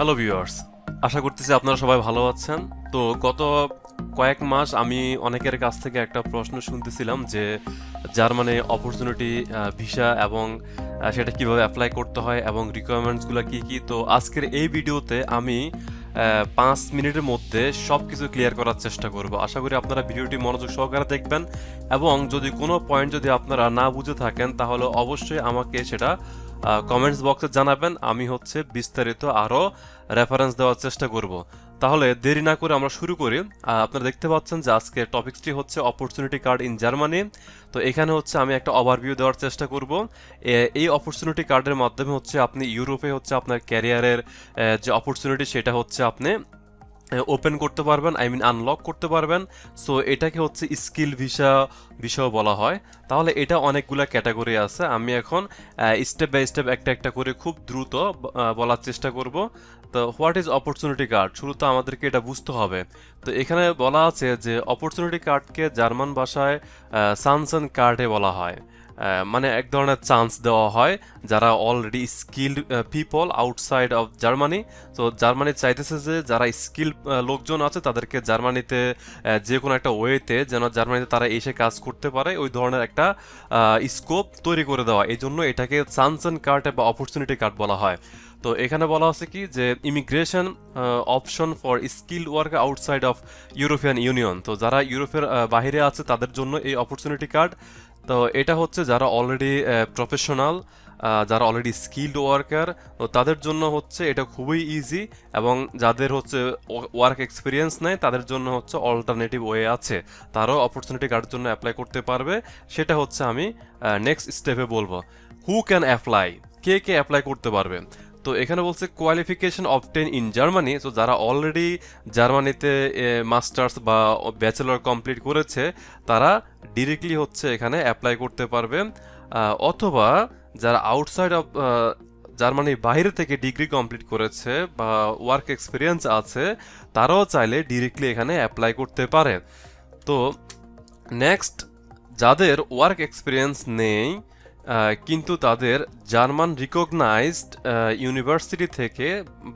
Hello viewers আশা করতেছি আপনারা সবাই ভালো আছেন। তো গত কয়েক মাস আমি অনেকের কাছ থেকে একটা প্রশ্ন শুনতেছিলাম যে জার্মানি অপরচুনিটি ভিসা এবং সেটা কীভাবে অ্যাপ্লাই করতে হয় এবং রিকোয়ারমেন্টসগুলো কি কি? তো আজকের এই ভিডিওতে আমি পাঁচ মিনিটের মধ্যে সব কিছু ক্লিয়ার করার চেষ্টা করব। আশা করি আপনারা ভিডিওটি মনোযোগ সহকারে দেখবেন এবং যদি কোনো পয়েন্ট যদি আপনারা না বুঝে থাকেন, তাহলে অবশ্যই আমাকে সেটা কমেন্টস বক্সে জানাবেন, আমি হচ্ছে বিস্তারিত আরও রেফারেন্স দেওয়ার চেষ্টা করব। তাহলে দেরি না করে আমরা শুরু করি। আপনারা দেখতে পাচ্ছেন যে আজকে টপিকসটি হচ্ছে অপরচুনিটি কার্ড ইন জার্মানি তো এখানে হচ্ছে আমি একটা ওভারভিউ দেওয়ার চেষ্টা করব। এই অপরচুনিটি কার্ডের মাধ্যমে হচ্ছে আপনি ইউরোপে হচ্ছে আপনার ক্যারিয়ারের যে অপরচুনিটি সেটা হচ্ছে আপনি ওপেন করতে পারবেন আই মিন আনলক করতে পারবেন। সো এটাকে হচ্ছে স্কিল ভিসা বিষয় বলা হয়। তাহলে এটা অনেকগুলা ক্যাটাগরি আছে। আমি এখন স্টেপ বাই স্টেপ একটা একটা করে খুব দ্রুত বলার চেষ্টা করব। তো হোয়াট ইজ অপরচুনিটি কার্ড শুরুতে আমাদেরকে এটা বুঝতে হবে। তো, এখানে বলা আছে যে অপরচুনিটি কার্ডকে জার্মান ভাষায় সানসন কার্ডে বলা হয়। মানে এক ধরনের চান্স দেওয়া হয় যারা already skilled people outside of Germany তো জার্মানি চাইতেছে যে যারা স্কিল লোকজন আছে তাদেরকে জার্মানিতে যে কোনো একটা ওয়েতে যেন জার্মানিতে তারা এসে কাজ করতে পারে, ওই ধরনের একটা স্কোপ তৈরি করে দেওয়া। এই জন্য এটাকে সানসন কার্ড বা অপরচুনিটি কার্ড বলা হয়। তো এখানে বলা হচ্ছে কি যে immigration option for skill work outside of European Union তো যারা ইউরোপের বাইরে আছে তাদের জন্য এই অপরচুনিটি কার্ড তো এটা হচ্ছে যারা অলরেডি প্রফেশনাল যারা অলরেডি স্কিল্ড ওয়ার্কার তো তাদের জন্য হচ্ছে এটা খুবই ইজি এবং যাদের হচ্ছে ওয়ার্ক এক্সপিরিয়েন্স নেই, তাদের জন্য হচ্ছে অল্টারনেটিভ ওয়ে আছে। তারাও অপরচুনিটি কার্ডের জন্য অ্যাপ্লাই করতে পারবে। সেটা হচ্ছে আমি নেক্সট স্টেপে বলব। হু ক্যান অ্যাপ্লাই কে কে অ্যাপ্লাই করতে পারবে? তো এখানে বলছে কোয়ালিফিকেশন অবটেন ইন জার্মানি তো যারা অলরেডি জার্মানিতে মাস্টার্স বা ব্যাচেলর কমপ্লিট করেছে, তারা ডিরেক্টলি হচ্ছে এখানে অ্যাপ্লাই করতে পারবে অথবা যারা আউটসাইড অফ জার্মানির বাইরে থেকে ডিগ্রি কমপ্লিট করেছে বা ওয়ার্ক এক্সপিরিয়েন্স আছে, তারাও চাইলে ডিরেক্টলি এখানে অ্যাপ্লাই করতে পারে। তো নেক্সট যাদের ওয়ার্ক এক্সপিরিয়েন্স নেই কিন্তু তাদের জার্মান রিকগনাইজড ইউনিভার্সিটি থেকে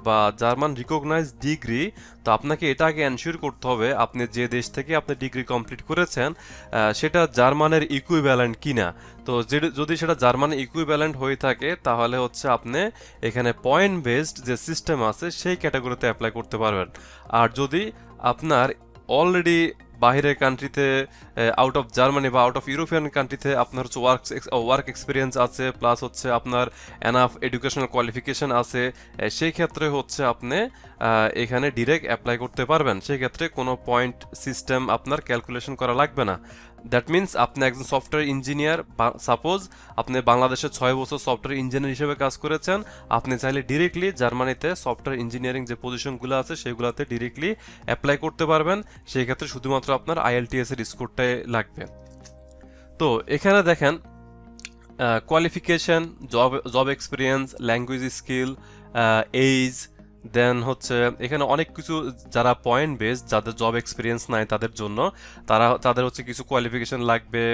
বা জার্মান রিকগনাইজড ডিগ্রি তো আপনাকে এটা আগে এনশিওর করতে হবে আপনি যে দেশ থেকে আপনি ডিগ্রি কমপ্লিট করেছেন সেটা জার্মানের ইকুইভ্যালেন্ট কিনা। তো যদি সেটা জার্মান ইকুইভ্যালেন্ট হয়ে থাকে, তাহলে হচ্ছে আপনি এখানে পয়েন্ট বেসড যে সিস্টেম আছে, সেই ক্যাটাগরিতে অ্যাপ্লাই করতে পারবেন। আর যদি আপনার অলরেডি বাইরের কান্ট্রিতে আউট অফ জার্মানি বা আউট অফ ইউরোপিয়ান কান্ট্রিতে আপনার হচ্ছে ওয়ার্ক ওয়ার্ক এক্সপিরিয়েন্স আছে প্লাস হচ্ছে আপনার এনাফ এডুকেশনাল কোয়ালিফিকেশান আছে সেই ক্ষেত্রে হচ্ছে আপনি এখানে ডিরেক্ট অ্যাপ্লাই করতে পারবেন। সেক্ষেত্রে কোনো পয়েন্ট সিস্টেম আপনার ক্যালকুলেশন করা লাগবে না। দ্যাট মিন্স আপনি একজন সফটওয়্যার ইঞ্জিনিয়ার সাপোজ আপনি বাংলাদেশে ছয় বছর সফটওয়্যার ইঞ্জিনিয়ার হিসেবে কাজ করেছেন, আপনি চাইলে ডিরেক্টলি জার্মানিতে সফটওয়্যার ইঞ্জিনিয়ারিং যে পজিশনগুলো আছে সেগুলোতে ডিরেক্টলি অ্যাপ্লাই করতে পারবেন। সেই ক্ষেত্রে শুধুমাত্র আপনার আইএলটিএস এর স্কোরটাই লাগবে। তো এখানে দেখেন qualification job job experience language skill age then হচ্ছে, এখানে অনেক কিছু যারা পয়েন্ট বেস যাদের জব এক্সপিরিয়েন্স নাই তাদের জন্য, তারা, তাদের হচ্ছে কিছু কোয়ালিফিকেশন লাগবে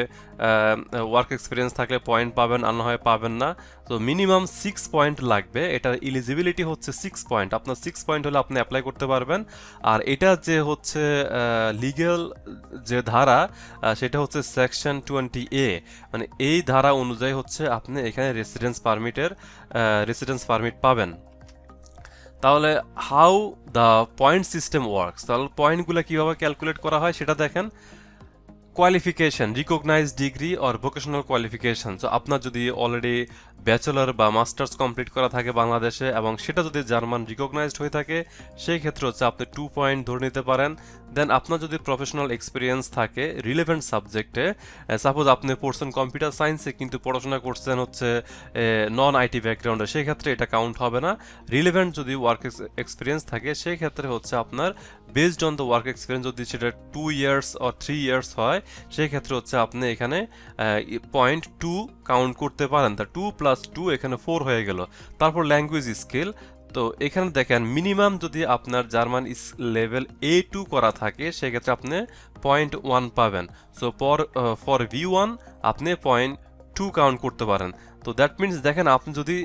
ওয়ার্ক এক্সপিরিয়েন্স থাকলে পয়েন্ট পাবেন আর না হয় পাবেন না। তো মিনিমাম সিক্স পয়েন্ট লাগবে, এটার ইলিজিবিলিটি হচ্ছে সিক্স পয়েন্ট আপনার সিক্স পয়েন্ট হলে আপনি অ্যাপ্লাই করতে পারবেন। আর এটা যে হচ্ছে লিগ্যাল যে ধারা সেটা হচ্ছে সেকশন টোয়েন্টি এ মানে এই ধারা অনুযায়ী হচ্ছে আপনি এখানে রেসিডেন্স পারমিটের রেসিডেন্স পারমিট পাবেন। তাহলে how the point system works তাহলে পয়েন্টগুলো কীভাবে ক্যালকুলেট করা হয় সেটা দেখেন। Qualification recognise degree or vocational qualification তো আপনার যদি অলরেডি ব্যাচেলর বা মাস্টার্স কমপ্লিট করা থাকে বাংলাদেশে এবং সেটা যদি জার্মান রিকগনাইজড হয়ে থাকে, সেই ক্ষেত্রে হচ্ছে আপনি টু পয়েন্ট ধরে নিতে পারেন। দেন আপনার যদি প্রফেশনাল এক্সপিরিয়েন্স থাকে রিলেভেন্ট সাবজেক্টে সাপোজ আপনি পড়ছেন কম্পিউটার সায়েন্সে কিন্তু পড়াশোনা করছেন হচ্ছে নন আইটি ব্যাকগ্রাউন্ডে সেই ক্ষেত্রে এটা কাউন্ট হবে না। রিলেভেন্ট যদি ওয়ার্ক এক্সপিরিয়েন্স থাকে, সেই ক্ষেত্রে হচ্ছে আপনার based on the work experience যদি সেটা two years or three years হয়, সেক্ষেত্রে হচ্ছে আপনি এখানে পয়েন্ট টু কাউন্ট করতে পারেন। তা টু প্লাস টু এখানে ফোর হয়ে গেল। তারপর ল্যাঙ্গুয়েজ স্কিল তো এখানে দেখেন মিনিমাম যদি আপনার জার্মান লেভেল এ টু করা থাকে, সেক্ষেত্রে আপনি পয়েন্ট ওয়ান পাবেন। So for for V one আপনি পয়েন্ট টু কাউন্ট করতে পারেন। তো দ্যাট মিনস দেখেন, আপনি যদি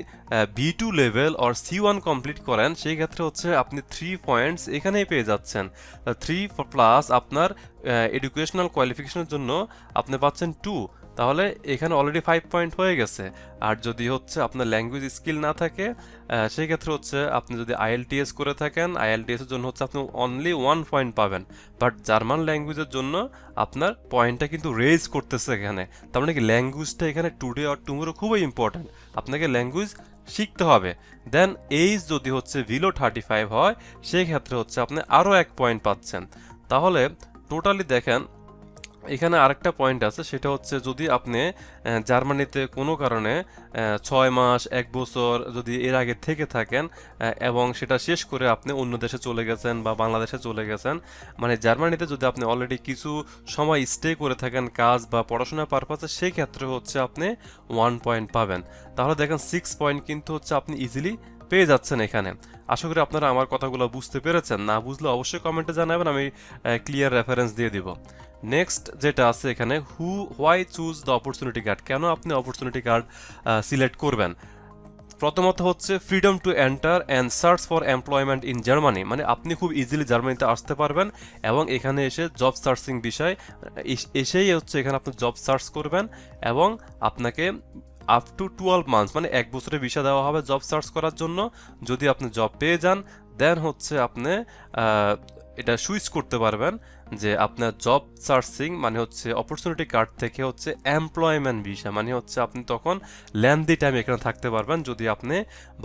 B two level or C one complete করেন, সেই ক্ষেত্রে হচ্ছে আপনি থ্রি পয়েন্টস এখানেই পেয়ে যাচ্ছেন। থ্রি প্লাস আপনার এডুকেশনাল কোয়ালিফিকেশনের জন্য আপনি পাচ্ছেন টু তাহলে এখানে অলরেডি ফাইভ পয়েন্ট হয়ে গেছে। আর যদি হচ্ছে আপনার ল্যাঙ্গুয়েজ স্কিল না থাকে সেই ক্ষেত্রে হচ্ছে আপনি যদি আইএলটিএস করে থাকেন আইএলটিএস এর জন্য হচ্ছে আপনি অনলি ওয়ান পয়েন্ট পাবেন। বাট জার্মান ল্যাঙ্গুয়েজের জন্য আপনার পয়েন্টটা কিন্তু রেজ করতেছে এখানে। তার মানে কি ল্যাঙ্গুয়েজটা এখানে টুডে আর টুমোরো খুবই ইম্পর্ট্যান্ট আপনাকে ল্যাঙ্গুয়েজ শিখতে হবে। দেন এইজ যদি হচ্ছে ভিলো থার্টি ফাইভ হয় সেই ক্ষেত্রে হচ্ছে আপনি আরও এক পয়েন্ট পাচ্ছেন। তাহলে টোটালি দেখেন এখানে আরেকটা পয়েন্ট আছে, সেটা হচ্ছে যদি আপনি জার্মানিতে কোনো কারণে ছয় মাস, এক বছর যদি এর আগে থেকে থাকেন এবং সেটা শেষ করে আপনি অন্য দেশে চলে গেছেন বা বাংলাদেশে চলে গেছেন মানে জার্মানিতে যদি আপনি অলরেডি কিছু সময় স্টে করে থাকেন, কাজ বা পড়াশোনার পারপাসে সেই ক্ষেত্রে হচ্ছে আপনি ওয়ান পয়েন্ট পাবেন। তাহলে দেখেন সিক্স পয়েন্ট কিন্তু হচ্ছে আপনি ইজিলি পেয়ে যাচ্ছেন এখানে। আশা করি আপনারা আমার কথাগুলো বুঝতে পেরেছেন। না বুঝলে অবশ্যই কমেন্টে জানাবেন, আমি ক্লিয়ার রেফারেন্স দিয়ে দিব। নেক্সট যেটা আছে এখানে who why choose the opportunity card কেন আপনি অপরচুনিটি কার্ড সিলেক্ট করবেন? প্রথমত হচ্ছে freedom to enter and search for employment in Germany মানে আপনি খুব ইজিলি জার্মানিতে আসতে পারবেন এবং এখানে এসে জব সার্চিং বিষয় এসেই হচ্ছে এখানে আপনি জব সার্চ করবেন এবং আপনাকে আপ টু টুয়েলভ মান্থস মানে এক বছরের ভিসা দেওয়া হবে জব সার্চ করার জন্য। যদি আপনি জব পেয়ে যান দেন হচ্ছে আপনি এটা সুইচ করতে পারবেন যে আপনার জব সার্চিং মানে হচ্ছে অপরচুনিটি কার্ড থেকে হচ্ছে এমপ্লয়মেন্ট ভিসা মানে হচ্ছে আপনি তখন ল্যান্দি টাইম এখানে থাকতে পারবেন যদি আপনি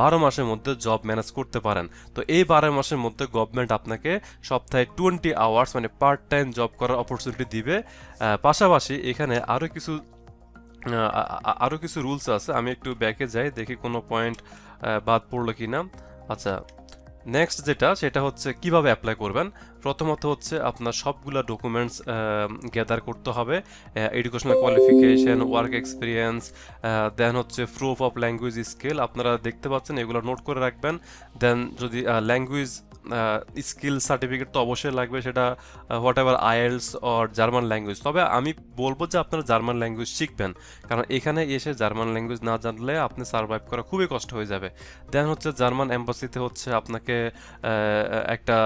বারো মাসের মধ্যে জব ম্যানেজ করতে পারেন। তো এই বারো মাসের মধ্যে গভর্নমেন্ট আপনাকে সপ্তাহে টোয়েন্টি আওয়ার্স মানে পার্ট টাইম জব করার অপরচুনিটি দিবে। পাশাপাশি এখানে আরও কিছু আহ, আ- আ- আরও কিছু রুলস আছে আমি একটু ব্যাকে যাই দেখি কোনো পয়েন্ট বাদ পড়ল কি না আচ্ছা নেক্সট যেটা সেটা হচ্ছে কীভাবে অ্যাপ্লাই করবেন? প্রথমত হচ্ছে আপনার সবগুলা ডকুমেন্টস গ্যাদার করতে হবে educational qualification work experience then হচ্ছে প্রুফ অফ ল্যাঙ্গুয়েজ স্কিল আপনারা দেখতে পাচ্ছেন, এগুলো নোট করে রাখবেন। দেন যদি ল্যাঙ্গুয়েজ স্কিল সার্টিফিকেট তো অবশ্যই লাগবে, সেটা whatever IELTS or German language তবে আমি বলব যে আপনারা জার্মান ল্যাঙ্গুয়েজ শিখবেন, কারণ এখানে এসে জার্মান ল্যাঙ্গুয়েজ না জানলে আপনি সার্ভাইভ করা খুবই কষ্ট হয়ে যাবে। দেন হচ্ছে জার্মান এম্বাসিতে হচ্ছে আপনাকে একটা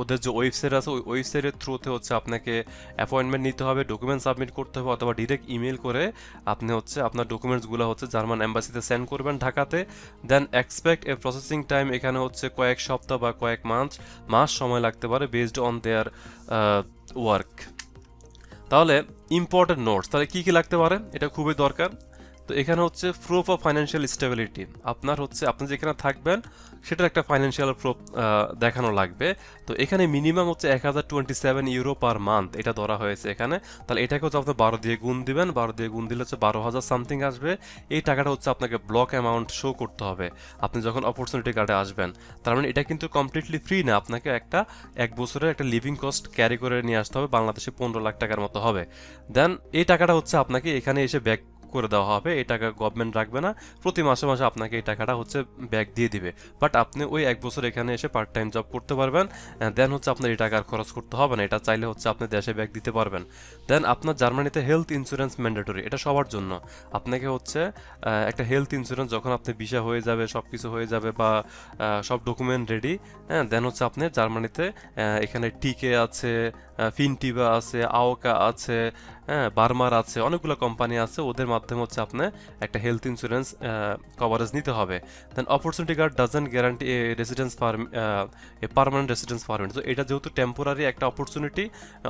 ওদের যে ওয়েবসাইট আছে, ওই ওয়েবসাইটের থ্রুতে হচ্ছে আপনাকে অ্যাপয়েন্টমেন্ট নিতে হবে ডকুমেন্ট সাবমিট করতে হবে, অথবা ডিরেক্ট ইমেল করে আপনি হচ্ছে আপনার ডকুমেন্টসগুলো হচ্ছে জার্মান এম্বাসিতে সেন্ড করবেন ঢাকাতে। Then expect a processing time এখানে হচ্ছে কয়েক সপ্তাহ বা কয়েক মাস মাস সময় লাগতে পারে বেসড অন দেয়ার ওয়ার্ক তাহলে ইম্পর্টেন্ট নোটস তাহলে কী কী লাগতে পারে? এটা খুবই দরকার। তো এখানে হচ্ছে প্রুফ অফ ফাইন্যান্সিয়াল স্টেবিলিটি আপনার হচ্ছে, আপনি যেখানে থাকবেন, সেটার একটা ফাইন্যান্সিয়াল প্রুফ দেখানো লাগবে। তো এখানে মিনিমাম হচ্ছে এক হাজার twenty seven euro per month এটা ধরা হয়েছে এখানে। তাহলে এটাকে হচ্ছে আপনি বারো দিয়ে গুণ দিবেন, বারো দিয়ে গুণ দিলে হচ্ছে বারো হাজার সামথিং আসবে। এই টাকাটা হচ্ছে আপনাকে ব্লক অ্যামাউন্ট শো করতে হবে। আপনি যখন অপরচুনিটি কার্ডে আসবেন, তার মানে এটা কিন্তু কমপ্লিটলি ফ্রি না। আপনাকে একটা এক বছরের একটা লিভিং কস্ট ক্যারি করে নিয়ে আসতে হবে। বাংলাদেশে পনেরো লাখ টাকার মতো হবে। দেন এই টাকাটা হচ্ছে আপনাকে এখানে এসে ব্যাক করে দেওয়া হবে, এই টাকা গভর্নমেন্ট রাখবে না। প্রতি মাসে মাসে আপনাকে এই টাকাটা হচ্ছে ব্যাক দিয়ে দিবে। বাট আপনি ওই এক বছর এখানে এসে পার্ট টাইম জব করতে পারবেন দেন হচ্ছে আপনার এই টাকার খরচ করতে হবে না। এটা চাইলে হচ্ছে আপনি দেশে ব্যাক দিতে পারবেন। দেন আপনার জার্মানিতে হেলথ ইন্স্যুরেন্স ম্যান্ডেটরি এটা সবার জন্য। আপনাকে হচ্ছে একটা হেলথ ইন্স্যুরেন্স যখন আপনি ভিসা হয়ে যাবে সব কিছু হয়ে যাবে বা সব ডকুমেন্ট রেডি হ্যাঁ দেন হচ্ছে আপনি জার্মানিতে এখানে টিকে আছে ফিনটিভা আছে আওকা আছে হ্যাঁ বার্মার আছে, অনেকগুলো কোম্পানি আছে, ওদের মাধ্যমে হচ্ছে আপনি একটা হেলথ ইন্স্যুরেন্স কভারেজ নিতে হবে। Then opportunity card doesn't guarantee a residence firm a permanent residence permit তো এটা যেহেতু টেম্পোরারি একটা opportunity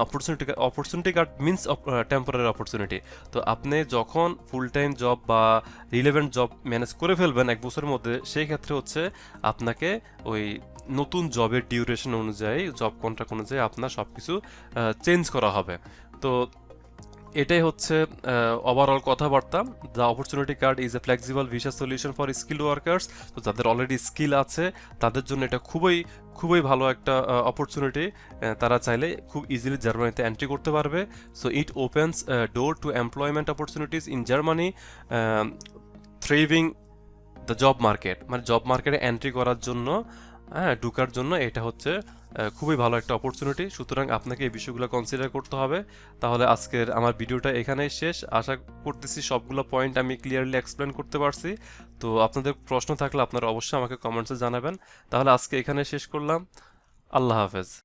opportunity opportunity card means temporary opportunity তো আপনি যখন ফুল টাইম জব বা রিলেভেন্ট জব ম্যানেজ করে ফেলবেন এক বছরের মধ্যে, সেই ক্ষেত্রে হচ্ছে আপনাকে ওই নতুন জবের ডিউরেশন অনুযায়ী জব কন্ট্রাক্ট অনুযায়ী আপনার সব কিছু চেঞ্জ করা হবে। তো এটাই হচ্ছে ওভারঅল কথাবার্তা। The opportunity card is a flexible visa solution for skill workers তো যাদের অলরেডি স্কিল আছে, তাদের জন্য এটা খুবই খুবই ভালো একটা অপরচুনিটি তারা চাইলে খুব ইজিলি জার্মানিতে এন্ট্রি করতে পারবে। So it opens door to employment opportunities in Germany thriving the job market মানে জব মার্কেটে এন্ট্রি করার জন্য হ্যাঁ ঢুকার জন্য এটা হচ্ছে খুবই ভালো একটা অপরচুনিটি সুতরাং আপনাকে এই বিষয়গুলো কনসিডার করতে হবে। তাহলে আজকের আমার ভিডিওটা এখানেই শেষ। আশা করতেছি সবগুলো পয়েন্ট আমি ক্লিয়ারলি এক্সপ্লেন করতে পারছি। তো আপনাদের প্রশ্ন থাকলে আপনারা অবশ্যই আমাকে কমেন্টসে জানাবেন। তাহলে আজকে এখানে শেষ করলাম। আল্লাহ হাফেজ।